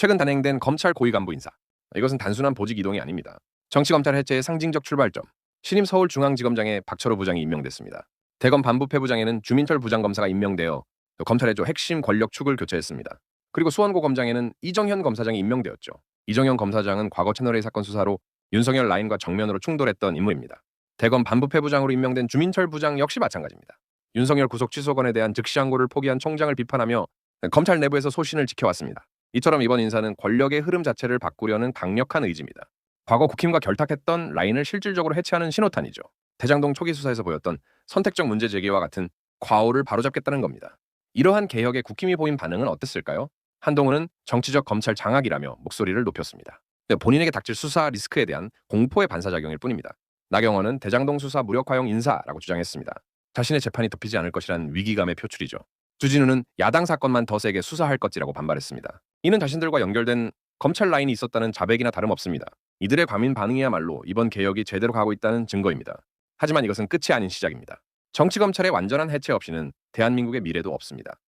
최근 단행된 검찰 고위 간부 인사. 이것은 단순한 보직 이동이 아닙니다. 정치검찰 해체의 상징적 출발점. 신임 서울중앙지검장에 박철호 부장이 임명됐습니다. 대검 반부패 부장에는 주민철 부장검사가 임명되어 검찰의 조 핵심 권력 축을 교체했습니다. 그리고 수원고 검장에는 이정현 검사장이 임명되었죠. 이정현 검사장은 과거 채널A 사건 수사로 윤석열 라인과 정면으로 충돌했던 인물입니다. 대검 반부패 부장으로 임명된 주민철 부장 역시 마찬가지입니다. 윤석열 구속 취소건에 대한 즉시 항고를 포기한 총장을 비판하며 검찰 내부에서 소신을 지켜왔습니다. 이처럼 이번 인사는 권력의 흐름 자체를 바꾸려는 강력한 의지입니다. 과거 국힘과 결탁했던 라인을 실질적으로 해체하는 신호탄이죠. 대장동 초기 수사에서 보였던 선택적 문제 제기와 같은 과오를 바로잡겠다는 겁니다. 이러한 개혁에 국힘이 보인 반응은 어땠을까요? 한동훈은 정치적 검찰 장악이라며 목소리를 높였습니다. 본인에게 닥칠 수사 리스크에 대한 공포의 반사작용일 뿐입니다. 나경원은 대장동 수사 무력화용 인사라고 주장했습니다. 자신의 재판이 덮이지 않을 것이란 위기감의 표출이죠. 주진우는 야당 사건만 더 세게 수사할 것이라고 반발했습니다. 이는 자신들과 연결된 검찰 라인이 있었다는 자백이나 다름없습니다. 이들의 과민 반응이야말로 이번 개혁이 제대로 가고 있다는 증거입니다. 하지만 이것은 끝이 아닌 시작입니다. 정치 검찰의 완전한 해체 없이는 대한민국의 미래도 없습니다.